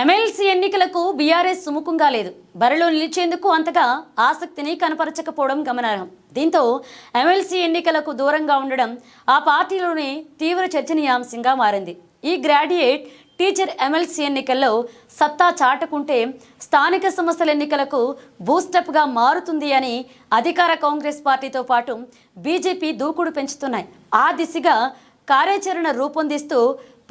MLC ఎన్నికలకు BRS సుముఖంగా లేదు. బరిలో నిలిచేందుకు అంతగా ఆసక్తిని కనపరచకపోవడం గమనార్హం. దీంతో ఎమ్మెల్సీ ఎన్నికలకు దూరంగా ఉండడం ఆ పార్టీలోనే తీవ్ర చర్చనీయాంశంగా మారింది. ఈ గ్రాడ్యుయేట్ టీచర్ ఎమ్మెల్సీ ఎన్నికల్లో సత్తా చాటుకుంటే స్థానిక సంస్థల ఎన్నికలకు బూస్టప్గా మారుతుంది అని అధికార కాంగ్రెస్ పార్టీతో పాటు బీజేపీ దూకుడు పెంచుతున్నాయి. ఆ దిశగా కార్యాచరణ రూపొందిస్తూ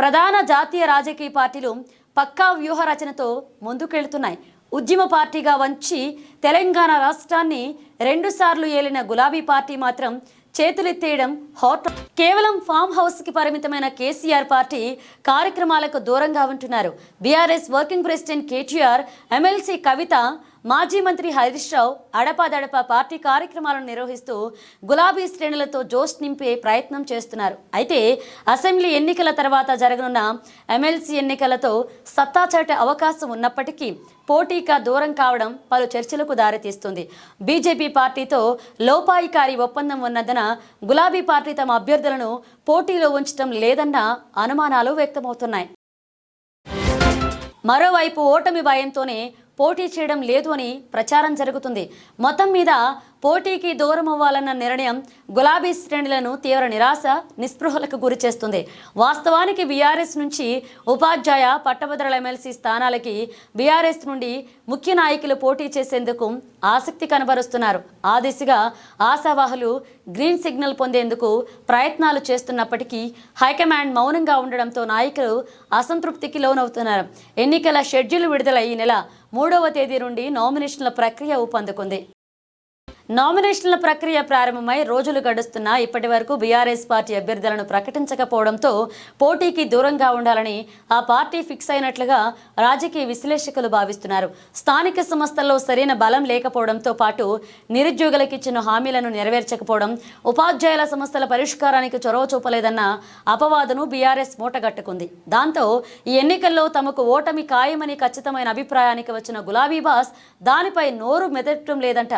ప్రధాన జాతీయ రాజకీయ పార్టీలు పక్కా వ్యూహ రచనతో ముందుకెళ్తున్నాయి. ఉద్యమ పార్టీగా వంచి తెలంగాణ రాష్ట్రాన్ని రెండుసార్లు ఏలిన గులాబీ పార్టీ మాత్రం చేతులెత్తేయడం హాట్ కేవలం ఫామ్ హౌస్కి పరిమితమైన కేసీఆర్ పార్టీ కార్యక్రమాలకు దూరంగా ఉంటున్నారు. BRS working president KTR MLC Kavitha మాజీ మంత్రి హరీష్ రావు అడపాదడపా పార్టీ కార్యక్రమాలను నిర్వహిస్తూ గులాబీ శ్రేణులతో జోష్ నింపే ప్రయత్నం చేస్తున్నారు. అయితే అసెంబ్లీ ఎన్నికల తర్వాత జరగనున్న ఎమ్మెల్సీ ఎన్నికలతో సత్తాచాటే అవకాశం ఉన్నప్పటికీ పోటీగా దూరం కావడం పలు చర్చలకు దారితీస్తుంది. బీజేపీ పార్టీతో లోపాయికారి ఒప్పందం ఉన్నందున గులాబీ పార్టీ తమ అభ్యర్థులను పోటీలో ఉంచడం లేదన్న అనుమానాలు వ్యక్తమవుతున్నాయి. మరోవైపు ఓటమి భయంతోనే పోటీ చేయడం లేదు అని ప్రచారం జరుగుతుంది. మొత్తం మీద పోటీకి దూరం అవ్వాలన్న నిర్ణయం గులాబీ శ్రేణులను తీవ్ర నిరాశ నిస్పృహలకు గురి చేస్తుంది. వాస్తవానికి బీఆర్ఎస్ నుంచి ఉపాధ్యాయ పట్టభద్రుల ఎమ్మెల్సీ స్థానాలకి బీఆర్ఎస్ నుండి ముఖ్య నాయకులు పోటీ చేసేందుకు ఆసక్తి కనబరుస్తున్నారు. ఆ దిశగా ఆశావాహులు గ్రీన్ సిగ్నల్ పొందేందుకు ప్రయత్నాలు చేస్తున్నప్పటికీ హైకమాండ్ మౌనంగా ఉండడంతో నాయకులు అసంతృప్తికి లోనవుతున్నారు. ఎన్నికల షెడ్యూల్ విడుదల ఈ నెల మూడవ తేదీ నుండి నామినేషన్ల ప్రక్రియ ఊపందుకుంది. నామినేషన్ల ప్రక్రియ ప్రారంభమై రోజులు గడుస్తున్నా ఇప్పటి వరకు బీఆర్ఎస్ పార్టీ అభ్యర్థులను ప్రకటించకపోవడంతో పోటీకి దూరంగా ఉండాలని ఆ పార్టీ ఫిక్స్ అయినట్లుగా రాజకీయ విశ్లేషకులు భావిస్తున్నారు. స్థానిక సంస్థల్లో సరైన బలం లేకపోవడంతో పాటు నిరుద్యోగులకు ఇచ్చిన హామీలను నెరవేర్చకపోవడం ఉపాధ్యాయుల సమస్యల పరిష్కారానికి చొరవ చూపలేదన్న అపవాదను బీఆర్ఎస్ మూటగట్టుకుంది. దాంతో ఈ ఎన్నికల్లో తమకు ఓటమి ఖాయమని ఖచ్చితమైన అభిప్రాయానికి వచ్చిన గులాబీ బాస్ దానిపై నోరు మెదటం లేదంట.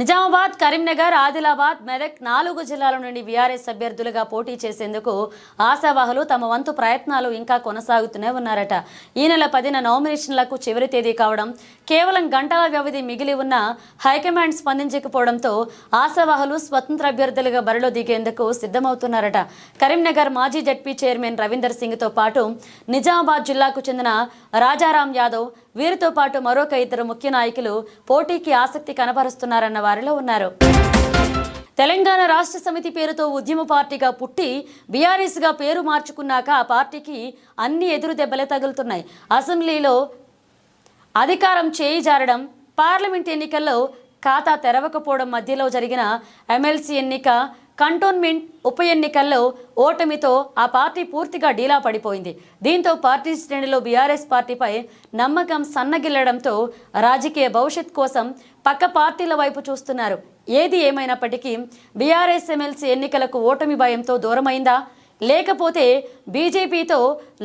నిజామాబాద్ కరీంనగర్ ఆదిలాబాద్ మెదక్ నాలుగు జిల్లాల నుండి బీఆర్ఎస్ అభ్యర్థులుగా పోటీ చేసేందుకు ఆశావాహులు తమ వంతు ప్రయత్నాలు ఇంకా కొనసాగుతూనే ఉన్నారట. ఈ నెల పదిన నామినేషన్లకు చివరి తేదీ కావడం కేవలం గంటల వ్యవధి మిగిలి ఉన్న హైకమాండ్ స్పందించకపోవడంతో ఆశావాహులు స్వతంత్ర అభ్యర్థులుగా బరిలో దిగేందుకు సిద్ధమవుతున్నారట. కరీంనగర్ మాజీ జడ్పీ చైర్మన్ రవీందర్ సింగ్తో పాటు నిజామాబాద్ జిల్లాకు చెందిన రాజారాం యాదవ్ వీరితో పాటు మరొక ఇద్దరు ముఖ్య నాయకులు పోటీకి ఆసక్తి కనబరుస్తున్నారన్న వారిలో ఉన్నారు. తెలంగాణ రాష్ట్ర సమితి పేరుతో ఉద్యమ పార్టీగా పుట్టి బీఆర్ఎస్గా పేరు మార్చుకున్నాక ఆ పార్టీకి అన్ని ఎదురు దెబ్బలే తగులుతున్నాయి. అసెంబ్లీలో అధికారం చేయి జారడం పార్లమెంట్ ఎన్నికల్లో ఖాతా తెరవకపోవడం మధ్యలో జరిగిన ఎమ్మెల్సీ ఎన్నిక కంటోన్మెంట్ ఉప ఎన్నికల్లో ఓటమితో ఆ పార్టీ పూర్తిగా డీలా పడిపోయింది. దీంతో పార్టీ శ్రేణిలో బీఆర్ఎస్ పార్టీపై నమ్మకం సన్నగిల్లడంతో రాజకీయ భవిష్యత్ కోసం పక్క పార్టీల వైపు చూస్తున్నారు. ఏది ఏమైనప్పటికీ బీఆర్ఎస్ ఎమ్మెల్సీ ఎన్నికలకు ఓటమి భయంతో దూరమైందా? లేకపోతే బీజేపీతో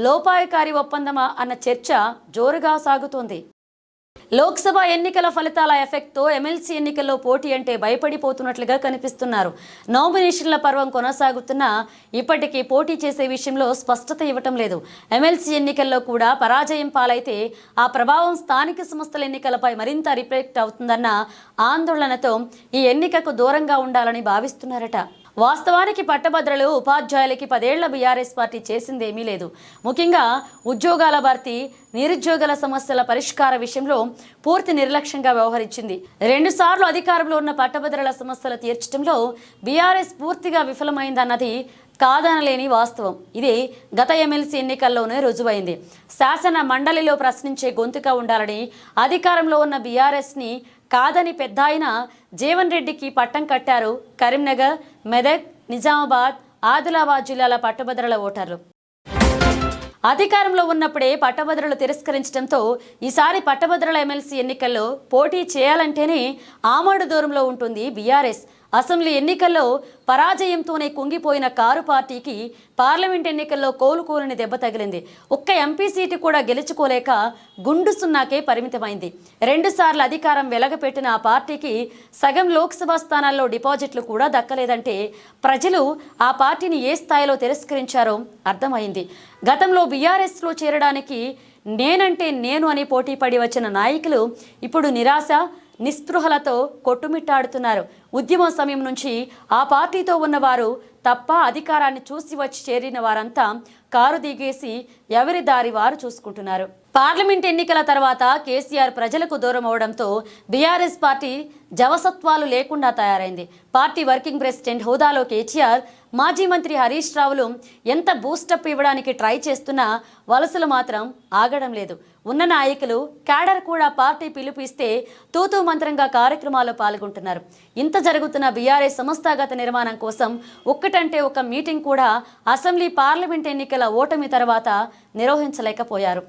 లోపాయకారి ఒప్పందమా అన్న చర్చ జోరుగా సాగుతోంది. లోక్సభ ఎన్నికల ఫలితాల ఎఫెక్ట్తో ఎమ్మెల్సీ ఎన్నికల్లో పోటీ అంటే భయపడిపోతున్నట్లుగా కనిపిస్తున్నారు. నామినేషన్ల పర్వం కొనసాగుతున్నా ఇప్పటికీ పోటీ చేసే విషయంలో స్పష్టత ఇవ్వటం లేదు. ఎమ్మెల్సీ ఎన్నికల్లో కూడా పరాజయం పాలైతే ఆ ప్రభావం స్థానిక సంస్థల ఎన్నికలపై మరింత రిఫ్లెక్ట్ అవుతుందన్న ఆందోళనతో ఈ ఎన్నికకు దూరంగా ఉండాలని భావిస్తున్నారట. వాస్తవానికి పట్టభద్రులు ఉపాధ్యాయులకి పదేళ్ళ బీఆర్ఎస్ పార్టీ చేసిందేమీ లేదు. ముఖ్యంగా ఉద్యోగాల భర్తీ నిరుద్యోగుల సమస్యల పరిష్కార విషయంలో పూర్తి నిర్లక్ష్యంగా వ్యవహరించింది. రెండుసార్లు అధికారంలో ఉన్న పట్టభద్రుల సమస్యలు తీర్చడంలో బీఆర్ఎస్ పూర్తిగా విఫలమైందన్నది కాదనలేని వాస్తవం. ఇది గత ఎమ్మెల్సీ ఎన్నికల్లోనే రుజువైంది. శాసన మండలిలో ప్రశ్నించే గొంతుగా ఉండాలని అధికారంలో ఉన్న బీఆర్ఎస్ని కాదని పెద్ద ఆయన జీవన్ రెడ్డికి పట్టం కట్టారు కరీంనగర్ మెదక్ నిజామాబాద్ ఆదిలాబాద్ జిల్లాల పట్టభద్రల ఓటర్లు. అధికారంలో ఉన్నప్పుడే పట్టభద్రులు తిరస్కరించడంతో ఈసారి పట్టభద్రుల ఎమ్మెల్సీ ఎన్నికల్లో పోటీ చేయాలంటేనే ఆమోడు దూరంలో ఉంటుంది బీఆర్ఎస్. అసెంబ్లీ ఎన్నికల్లో పరాజయంతోనే కుంగిపోయిన కారు పార్టీకి పార్లమెంట్ ఎన్నికల్లో కోలుకోలేని దెబ్బ తగిలింది. ఒక్క ఎంపీ సీటు కూడా గెలుచుకోలేక గుండు సున్నాకే పరిమితమైంది. రెండుసార్లు అధికారం వెలగపెట్టిన ఆ పార్టీకి సగం లోక్సభ స్థానాల్లో డిపాజిట్లు కూడా దక్కలేదంటే ప్రజలు ఆ పార్టీని ఏ స్థాయిలో తిరస్కరించారో అర్థమైంది. గతంలో బీఆర్ఎస్లో చేరడానికి నేనంటే నేను అని పోటీ పడి వచ్చిన నాయకులు ఇప్పుడు నిరాశ నిస్పృహలతో కొట్టుమిట్టాడుతున్నారు. ఉద్యమం సమయం నుంచి ఆ పార్టీతో ఉన్నవారు తప్ప అధికారాన్ని చూసి వచ్చి చేరిన వారంతా కారు దిగేసి ఎవరి దారి వారు చూసుకుంటున్నారు. పార్లమెంట్ ఎన్నికల తర్వాత కేసీఆర్ ప్రజలకు దూరం అవడంతో బీఆర్ఎస్ పార్టీ జవసత్వాలు లేకుండా తయారైంది. పార్టీ వర్కింగ్ ప్రెసిడెంట్ హోదాలో కేసీఆర్ మాజీ మంత్రి హరీష్ రావులు ఎంత బూస్టప్ ఇవ్వడానికి ట్రై చేస్తున్నా వలసలు మాత్రం ఆగడం లేదు. ఉన్న నాయకులు క్యాడర్ కూడా పార్టీ పిలుపు ఇస్తే తూతూ మంత్రంగా కార్యక్రమాల్లో పాల్గొంటున్నారు. ఇంత జరుగుతున్న బీఆర్ఎస్ సంస్థాగత నిర్మాణం కోసం ఒక్కటంటే ఒక మీటింగ్ కూడా అసెంబ్లీ పార్లమెంట్ ఎన్నికల ఓటమి తర్వాత నిర్వహించలేకపోయారు.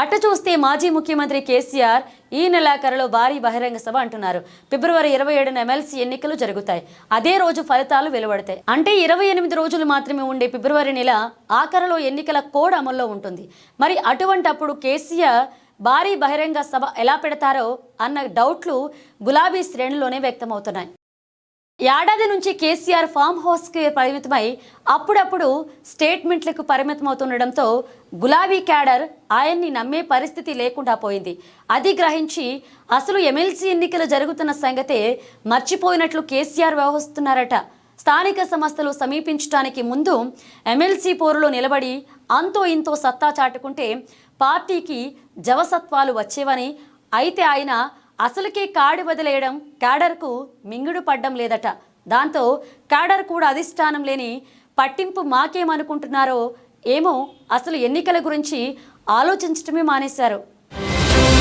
అటు చూస్తే మాజీ ముఖ్యమంత్రి కేసీఆర్ ఈ నెలాఖరులో భారీ బహిరంగ సభ అంటున్నారు. ఫిబ్రవరి ఇరవై ఏడున ఎమ్మెల్సీ ఎన్నికలు జరుగుతాయి. అదే రోజు ఫలితాలు వెలువడతాయి. అంటే ఇరవై ఎనిమిది రోజులు మాత్రమే ఉండే ఫిబ్రవరి నెల ఆఖరిలో ఎన్నికల కోడ్ అమల్లో ఉంటుంది. మరి అటువంటప్పుడు కేసీఆర్ భారీ బహిరంగ సభ ఎలా పెడతారో అన్న డౌట్లు గులాబీ శ్రేణిలోనే వ్యక్తమవుతున్నాయి. ఏడాది నుంచి కేసీఆర్ ఫామ్ హౌస్కి పరిమితమై అప్పుడప్పుడు స్టేట్మెంట్లకు పరిమితమవుతుండడంతో గులాబీ క్యాడర్ ఆయన్ని నమ్మే పరిస్థితి లేకుండా పోయింది. అది గ్రహించి అసలు ఎమ్మెల్సీ ఎన్నికలు జరుగుతున్న సంగతే మర్చిపోయినట్లు కేసీఆర్ వ్యవహరిస్తున్నారట. స్థానిక సంస్థలు సమీపించడానికి ముందు ఎమ్మెల్సీ పోరులో నిలబడి అంతో ఇంతో సత్తా చాటుకుంటే పార్టీకి జవసత్వాలు వచ్చేవని అయితే ఆయన అసలుకే కాడి వదిలేయడం క్యాడర్కు మింగుడు పడ్డం లేదట. దాంతో క్యాడర్ కూడా అధిష్టానం లేని పట్టింపు మాకేమనుకుంటున్నారో ఏమో అసలు ఎన్నికల గురించి ఆలోచించటమే మానేశారు.